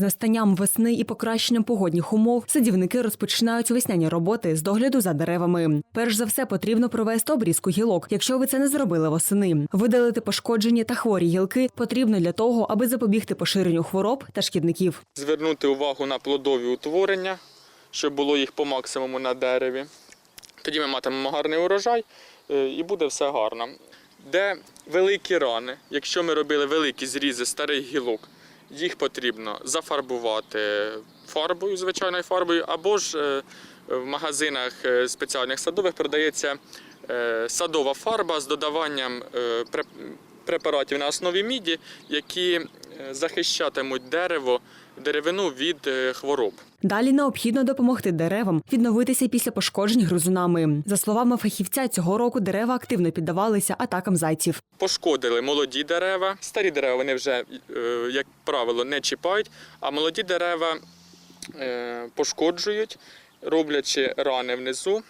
З настанням весни і покращенням погодних умов садівники розпочинають весняні роботи з догляду за деревами. Перш за все потрібно провести обрізку гілок, якщо ви це не зробили восени. Видалити пошкоджені та хворі гілки потрібно для того, аби запобігти поширенню хвороб та шкідників. Звернути увагу на плодові утворення, щоб було їх по максимуму на дереві. Тоді ми матимемо гарний урожай е, і буде все гарно. Де великі рани, якщо ми робили великі зрізи старих гілок, їх потрібно зафарбувати фарбою, звичайною фарбою, або ж е, в магазинах е, спеціальних садових продається е, садова фарба з додаванням препаратів на основі міді, які захищатимуть дерево, деревину від е, хвороб. Далі необхідно допомогти деревам відновитися після пошкоджень гризунами. За словами фахівця, цього року дерева активно піддавалися атакам зайців. Пошкодили молоді дерева. Старі дерева вони вже, е, як правило, не чіпають, а молоді дерева е, пошкоджують, роблячи рани внизу.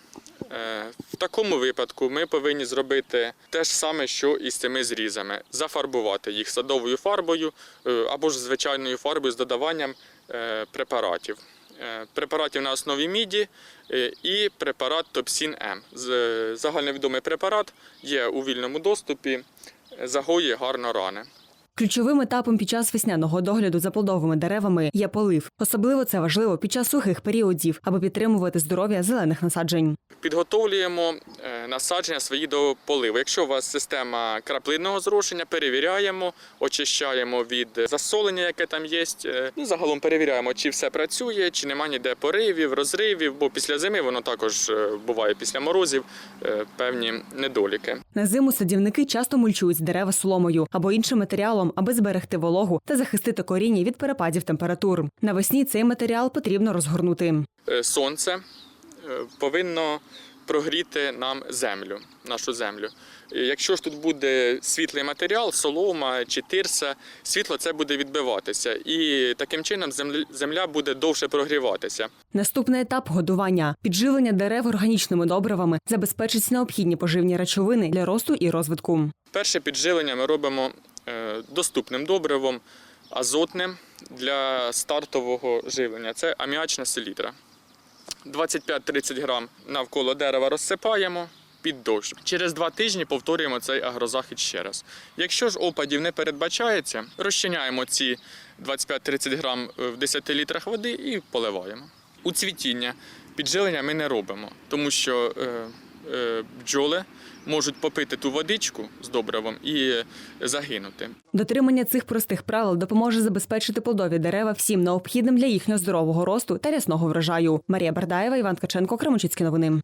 Е, В такому випадку ми повинні зробити те ж саме, що і з цими зрізами: зафарбувати їх садовою фарбою е, або ж звичайною фарбою з додаванням е, препаратів. Препаратів на основі міді і препарат Топсін М. Загальновідомий препарат є у вільному доступі, загоює гарно рани. Ключовим етапом під час весняного догляду за плодовими деревами є полив. Особливо це важливо під час сухих періодів, аби підтримувати здоров'я зелених насаджень. Підготовлюємо е, насадження свої до поливу. Якщо у вас система краплинного зрошення, перевіряємо, очищаємо від засолення, яке там є. Е, Ну, загалом перевіряємо, чи все працює, чи немає ніде поривів, розривів, бо після зими воно також е, буває після морозів певні недоліки. На зиму садівники часто мульчують дерева соломою або іншим матеріалом, аби зберегти вологу та захистити коріння від перепадів температур. Навесні цей матеріал потрібно розгорнути. Сонце повинно прогріти нам землю, нашу землю. Якщо ж тут буде світлий матеріал, солома чи тирса, світло це буде відбиватися, і таким чином земля- земля буде довше прогріватися. Наступний етап годування. Підживлення дерев органічними добривами забезпечить необхідні поживні речовини для росту і розвитку. Перше підживлення ми робимо е, доступним добривом, азотним для стартового живлення. Це аміачна селітра. 25-30 грам навколо дерева розсипаємо під дощ. Через два тижні повторюємо цей агрозахід ще раз. Якщо ж опадів не передбачається, розчиняємо ці 25-30 грам в 10 літрах води і поливаємо. У цвітіння піджилення ми не робимо, тому що е, е, бджоли можуть попити ту водичку з добривом і загинути. Дотримання цих простих правил допоможе забезпечити плодові дерева всім необхідним для їхнього здорового росту та рясного врожаю. Марія Бардаєва, Іван Ткаченко, Кременчуцькі новини.